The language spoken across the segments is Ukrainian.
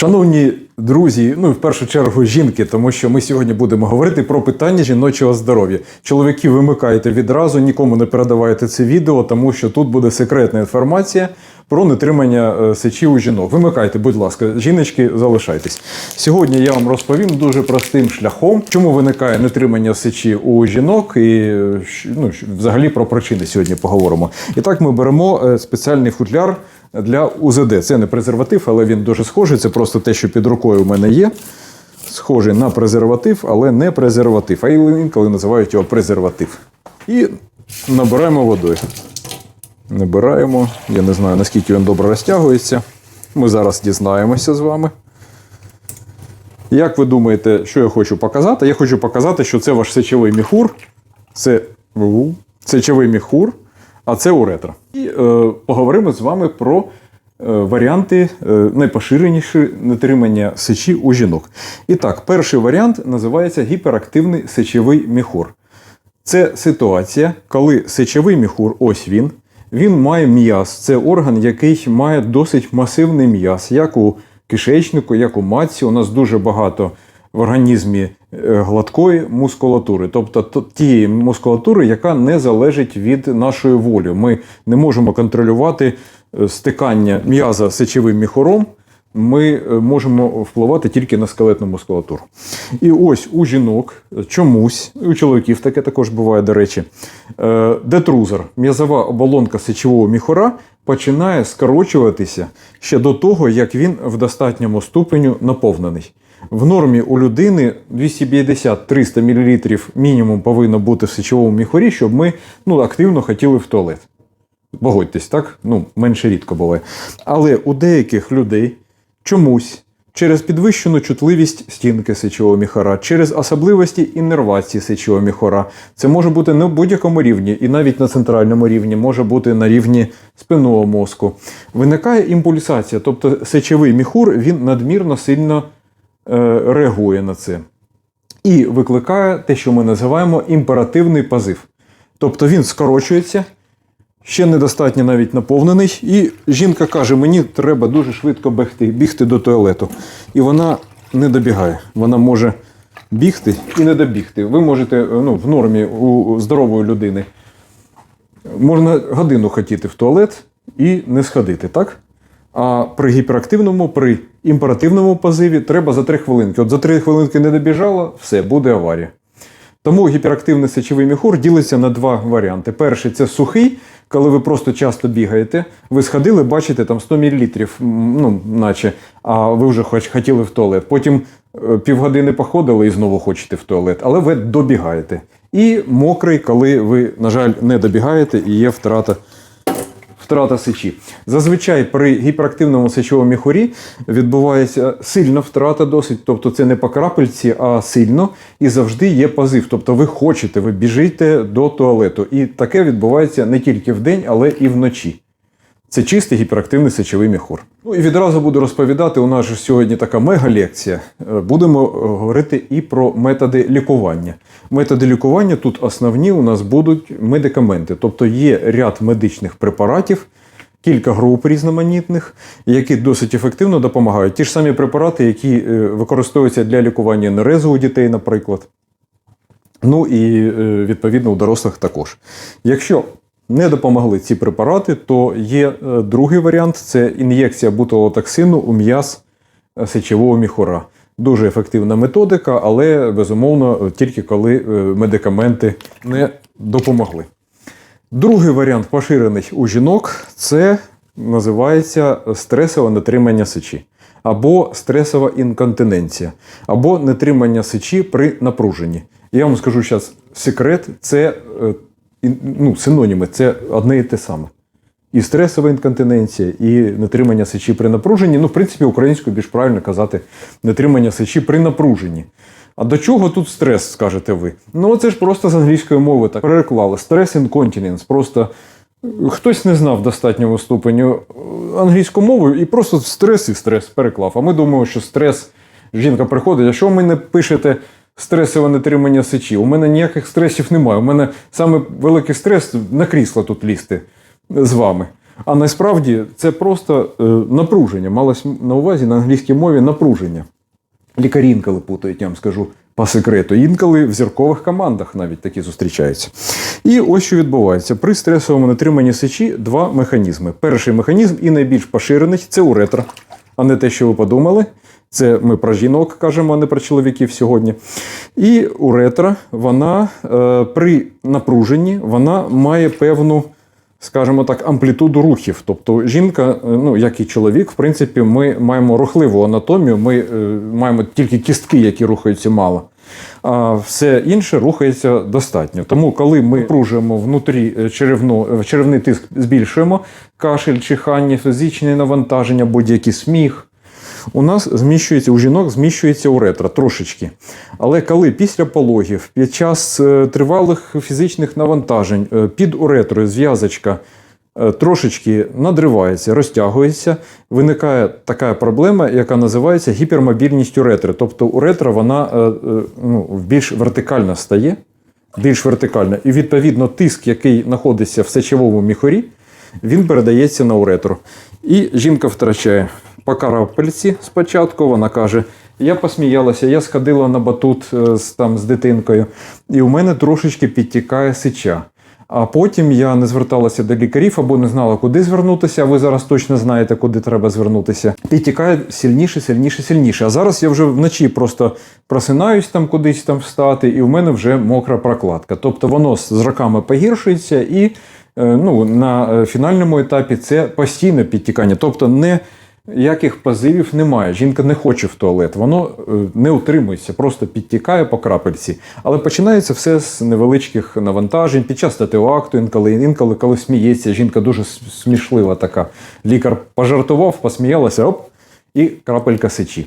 Шановні друзі, ну і в першу чергу жінки, тому що ми сьогодні будемо говорити про питання жіночого здоров'я. Чоловіки, вимикаєте відразу, нікому не передавайте це відео, тому що тут буде секретна інформація про нетримання е, сечі у жінок. Вимикайте, будь ласка, жіночки, залишайтесь. Сьогодні я вам розповім дуже простим шляхом, чому виникає нетримання сечі у жінок, і е, ну, взагалі про причини сьогодні поговоримо. І так ми беремо е, спеціальний футляр для УЗД. Це не презерватив, але він дуже схожий. Це просто те, що під рукою у мене є. Схожий на презерватив, але не презерватив. А інколи називають його презерватив. І набираємо водою. Набираємо. Я не знаю, наскільки він добре розтягується. Ми зараз дізнаємося з вами. Як ви думаєте, що я хочу показати? Я хочу показати, що це ваш сечовий міхур. Це сечовий міхур, а це уретра. І е, поговоримо з вами про е, варіанти е, найпоширеніші нетримання сечі у жінок. І так, перший варіант називається гіперактивний сечовий міхур. Це ситуація, коли сечовий міхур, ось він, він має м'яз. Це орган, який має досить масивний м'яз, як у кишечнику, як у матці. У нас дуже багато в організмі е, гладкої мускулатури, тобто тієї мускулатури, яка не залежить від нашої волі. Ми не можемо контролювати е, стикання м'яза сечовим міхуром ми е, можемо впливати тільки на скелетну мускулатуру. І ось у жінок чомусь, у чоловіків таке також буває, до речі, е, детрузор, м'язова оболонка сечового міхура починає скорочуватися ще до того, як він в достатньому ступеню наповнений. В нормі у людини 250-300 мл мінімум повинно бути в сечовому міхурі, щоб ми ну, активно хотіли в туалет. Погодьтесь, так? Ну, менше рідко буває. Але у деяких людей чомусь через підвищену чутливість стінки сечового міхора, через особливості іннервації сечового міхора, це може бути на будь-якому рівні, і навіть на центральному рівні, може бути на рівні спинного мозку. Виникає імпульсація, тобто сечовий міхур він надмірно сильно е, реагує на це. І викликає те, що ми називаємо імперативний позив. Тобто він скорочується, ще недостатньо навіть наповнений, і жінка каже: мені треба дуже швидко бігти, бігти до туалету. І вона не добігає. Вона може бігти і не добігти. Ви можете ну, в нормі у здорової людини можна годину хотіти в туалет і не сходити, так? А при гіперактивному, при імперативному позиві треба за 3 хвилинки. От за 3 хвилинки не добіжала, все, буде аварія. Тому гіперактивний сечовий міхур ділиться на два варіанти. Перший це сухий, коли ви просто часто бігаєте. Ви сходили, бачите, там 100 мл, ну, наче, а ви вже хоч хотіли в туалет. Потім е, півгодини походили і знову хочете в туалет, але ви добігаєте. І мокрий, коли ви, на жаль, не добігаєте і є втрата втрата сечі. Зазвичай при гіперактивному сечовому міхурі відбувається сильна втрата досить, тобто це не по крапельці, а сильно, і завжди є позив. Тобто ви хочете, ви біжите до туалету. І таке відбувається не тільки вдень, але і вночі. Це чистий гіперактивний сечовий міхур. Ну і відразу буду розповідати. У нас же сьогодні така мега-лекція. Е, Будемо е, говорити і про методи лікування. Методи лікування тут основні у нас будуть медикаменти, тобто є ряд медичних препаратів, кілька груп різноманітних, які досить ефективно допомагають. Ті ж самі препарати, які е, використовуються для лікування нерезу у дітей, наприклад. Ну і відповідно у дорослих також. Якщо не допомогли ці препарати, то є е, другий варіант це ін'єкція бутилотоксину у м'яз е, сечового міхура. Дуже ефективна методика, але безумовно тільки коли е, медикаменти не допомогли. Другий варіант поширений у жінок це називається стресове нетримання сечі, або стресова інконтиненція, або нетримання сечі при напруженні. Я вам скажу зараз секрет, це ну, синоніми, це одне і те саме. І стресова інконтиненція, і нетримання сечі при напруженні. Ну, в принципі, українською більш правильно казати нетримання сечі при напруженні. А до чого тут стрес, скажете ви? Ну, це ж просто з англійської мови так переклали. Стрес інконтиненс. Просто е, хтось не знав достатньому ступеню е, англійську мову і просто стрес і стрес переклав. А ми думаємо, що стрес жінка приходить. А що ви мене пишете стресове нетримання сечі? У мене ніяких стресів немає. У мене саме великий стрес на крісло тут лізти з вами. А насправді це просто е, напруження. Малось на увазі на англійській мові напруження. Лікарі інколи путають, я вам скажу по секрету. Інколи в зіркових командах навіть такі зустрічаються. І ось що відбувається. При стресовому натриманні сечі два механізми. Перший механізм і найбільш поширений це уретра, а не те, що ви подумали. Це ми про жінок кажемо, а не про чоловіків сьогодні. І уретра, вона е, при напруженні вона має певну, скажімо так, амплітуду рухів. Тобто жінка, е, ну як і чоловік, в принципі, ми маємо рухливу анатомію, ми е, маємо тільки кістки, які рухаються мало. А все інше рухається достатньо. Тому, коли ми напружуємо внутрі е, черевну, е, черевний тиск, збільшуємо кашель, чихання, фізичне навантаження, будь-який сміх. У нас зміщується у жінок зміщується уретра трошечки. Але коли після пологів, під час е, тривалих фізичних навантажень е, під уретрою зв'язочка е, трошечки надривається, розтягується, виникає така проблема, яка називається гіпермобільність уретри. Тобто уретра вона ну, більш вертикальна стає, більш вертикальна. І відповідно тиск, який знаходиться в сечовому міхорі, він передається на уретру. І жінка втрачає по карапельці спочатку. Вона каже: Я посміялася, я сходила на батут е, з, там, з дитинкою, і у мене трошечки підтікає сича. А потім я не зверталася до лікарів або не знала, куди звернутися. а Ви зараз точно знаєте, куди треба звернутися. Підтікає сильніше, сильніше, сильніше. А зараз я вже вночі просто просинаюсь там кудись там встати, і в мене вже мокра прокладка. Тобто воно з роками погіршується, і е, ну, на е, фінальному етапі це постійне підтікання. Тобто не Яких позивів немає. Жінка не хоче в туалет, воно е, не утримується, просто підтікає по крапельці. Але починається все з невеличких навантажень під час акту, інколи, інколи коли сміється. Жінка дуже смішлива така. Лікар пожартував, посміялася, оп, і крапелька сечі.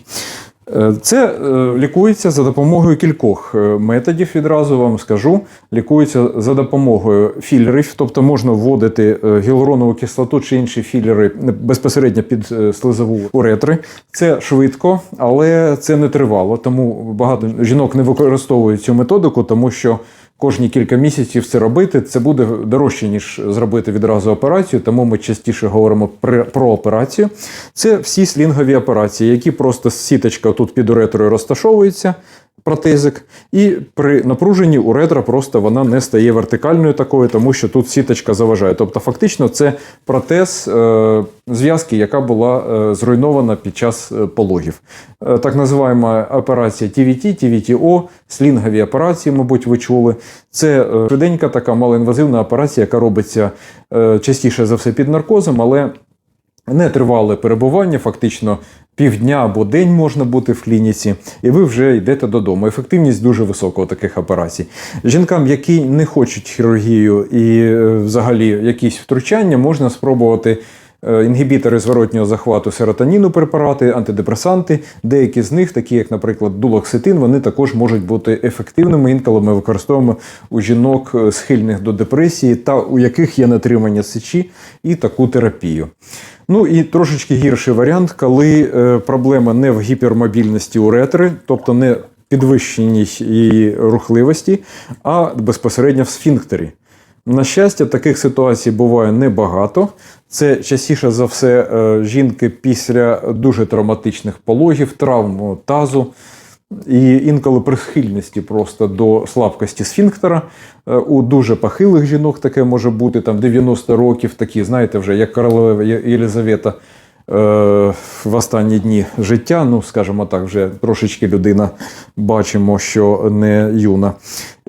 Е, Це е, лікується за допомогою кількох е, методів, відразу вам скажу. Лікується за допомогою філерів, тобто можна вводити гіалуронову кислоту чи інші філери безпосередньо під слизову уретри. Це швидко, але це не тривало. Тому багато жінок не використовують цю методику, тому що кожні кілька місяців це робити. Це буде дорожче, ніж зробити відразу операцію, тому ми частіше говоримо про операцію. Це всі слінгові операції, які просто сіточка тут під уретрою розташовується. Протезик, і при напруженні уретра просто вона не стає вертикальною такою, тому що тут сіточка заважає. Тобто, фактично, це протез е, зв'язки, яка була е, зруйнована під час е, пологів. Е, так називаємо операція TVT, TVTO, слінгові операції, мабуть, ви чули. Це е, швиденька така малоінвазивна операція, яка робиться е, частіше за все під наркозом, але нетривале перебування, фактично півдня або день можна бути в клініці, і ви вже йдете додому. Ефективність дуже висока таких операцій. Жінкам, які не хочуть хірургію і е, взагалі якісь втручання, можна спробувати. е, Інгібітори зворотнього захвату серотоніну препарати, антидепресанти. Деякі з них, такі як, наприклад, дулоксетин, вони також можуть бути ефективними. Інколи ми використовуємо у жінок е, схильних до депресії та у яких є натримання сечі і таку терапію. Ну і трошечки гірший варіант, коли е, проблема не в гіпермобільності уретри, тобто не підвищеній її рухливості, а безпосередньо в сфінктері. На щастя, таких ситуацій буває небагато. Це частіше за все е, жінки після дуже травматичних пологів, травм тазу і інколи прихильності просто до слабкості сфінктера. Е, У дуже похилих жінок таке може бути там 90 років, такі, знаєте, вже як королева Єлізавета. В останні дні життя. Ну, скажімо так, вже трошечки людина бачимо, що не юна.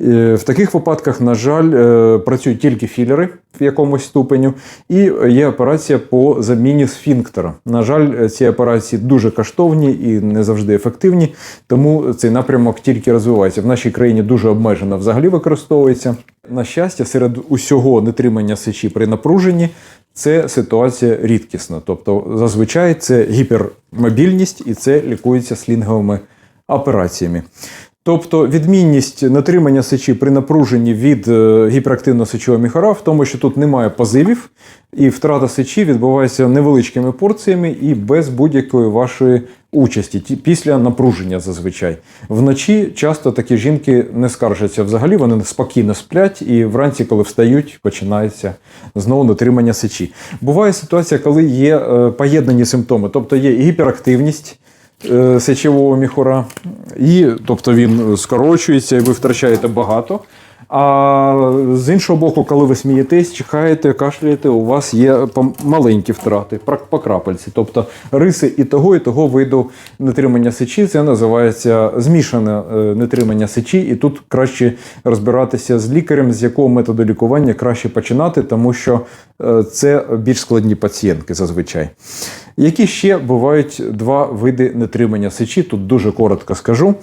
Е, В таких випадках, на жаль, е, працюють тільки філери в якомусь ступеню, і є операція по заміні сфінктера. На жаль, ці операції дуже коштовні і не завжди ефективні, тому цей напрямок тільки розвивається. В нашій країні дуже обмежено взагалі використовується. На щастя, серед усього нетримання сечі при напруженні це ситуація рідкісна. Тобто, зазвичай це гіпермобільність і це лікується слінговими операціями. Тобто відмінність натримання сечі при напруженні від е, гіперактивного сечового міхора в тому, що тут немає позивів, і втрата сечі відбувається невеличкими порціями і без будь-якої вашої участі ті- після напруження зазвичай. Вночі часто такі жінки не скаржаться взагалі, вони спокійно сплять, і вранці, коли встають, починається знову натримання сечі. Буває ситуація, коли є е, поєднані симптоми, тобто є гіперактивність сечового міхура, і тобто він скорочується, і ви втрачаєте багато. А з іншого боку, коли ви смієтесь, чихаєте, кашляєте, у вас є маленькі втрати по крапельці. Тобто риси і того, і того виду нетримання сечі. Це називається змішане е, нетримання сечі, і тут краще розбиратися з лікарем, з якого методу лікування краще починати, тому що е, це більш складні пацієнтки зазвичай. Які ще бувають два види нетримання сечі? Тут дуже коротко скажу.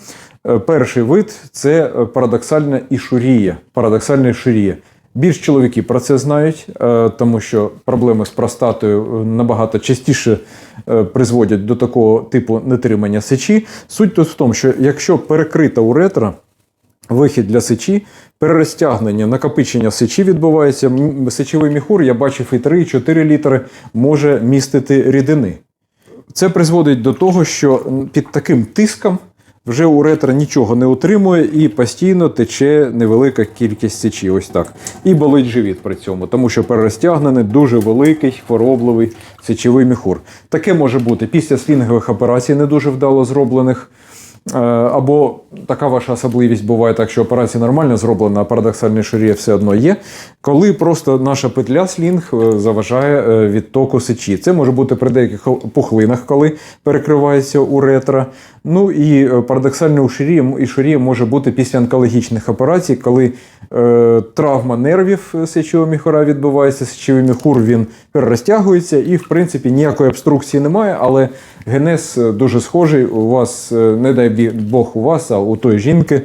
Е, Перший вид це е, парадоксальна ішурія. Парадоксальна ішурія. Більш чоловіки про це знають, е, тому що проблеми з простатою набагато частіше призводять до такого типу нетримання сечі. Суть тут в тому, що якщо перекрита уретра, вихід для сечі, перерозтягнення, накопичення сечі відбувається. Сечовий міхур, я бачив і 3-4 літри, може містити рідини. Це призводить до того, що під таким тиском вже уретра нічого не утримує і постійно тече невелика кількість сечі. Ось так. І болить живіт при цьому, тому що перерозтягнений дуже великий хворобливий сечовий міхур. Таке може бути після слінгових операцій, не дуже вдало зроблених. Е, Або така ваша особливість буває так, що операція нормально зроблена, а парадоксальний ширія все одно є. Коли просто наша петля слінг е, заважає е, відтоку сечі. Це може бути при деяких пухлинах, коли перекривається уретра. Ну і е, парадоксально у ширії, і ширія може бути після онкологічних операцій, коли е, травма нервів сечового міхура відбувається, сечовий міхур він перерозтягується, і в принципі ніякої обструкції немає, але генез е, дуже схожий. У вас, е, не дай Бог у вас, а у тої жінки, е,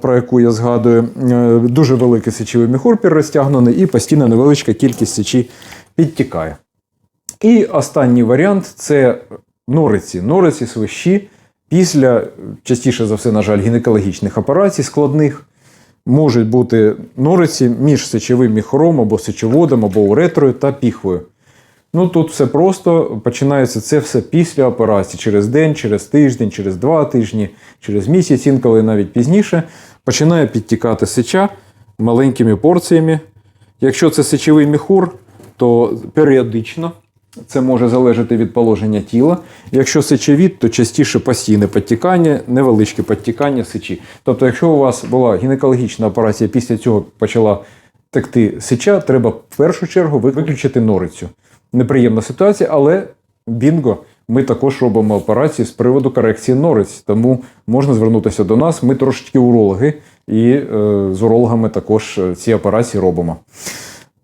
про яку я згадую, е, дуже великий сечовий міхур перерозтягнений і постійно невеличка кількість сечі підтікає. І останній варіант це нориці. Нориці свищі після, частіше за все, на жаль, гінекологічних операцій складних. Можуть бути нориці між сечовим міхором або сечоводом, або уретрою та піхвою. Ну тут все просто починається це все після операції через день, через тиждень, через два тижні, через місяць, інколи навіть пізніше. Починає підтікати сеча маленькими порціями. Якщо це сечовий міхур, то періодично це може залежати від положення тіла. Якщо сечовід, то частіше постійне підтікання, невеличке підтікання сечі. Тобто, якщо у вас була гінекологічна операція, після цього почала текти сеча, треба в першу чергу виключити норицю. Неприємна ситуація, але бінго. Ми також робимо операції з приводу корекції нориць, тому можна звернутися до нас. Ми трошечки урологи, і е, з урологами також е, ці операції робимо.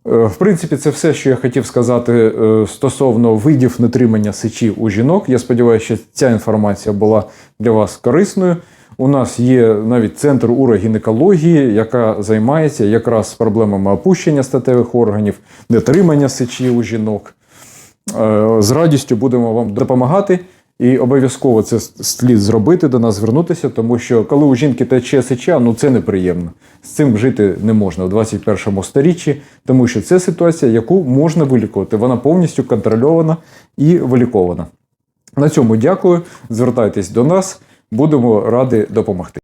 Е, В принципі, це все, що я хотів сказати е, стосовно видів нетримання сечі у жінок. Я сподіваюся, що ця інформація була для вас корисною. У нас є навіть центр урогінекології, яка займається якраз проблемами опущення статевих органів, нетримання сечі у жінок. Е, З радістю будемо вам допомагати. І обов'язково це слід зробити, до нас звернутися, тому що коли у жінки тече сеча, ну це неприємно. З цим жити не можна в 21 сторіччі, тому що це ситуація, яку можна вилікувати. Вона повністю контрольована і вилікована. На цьому дякую. Звертайтесь до нас, будемо раді допомогти.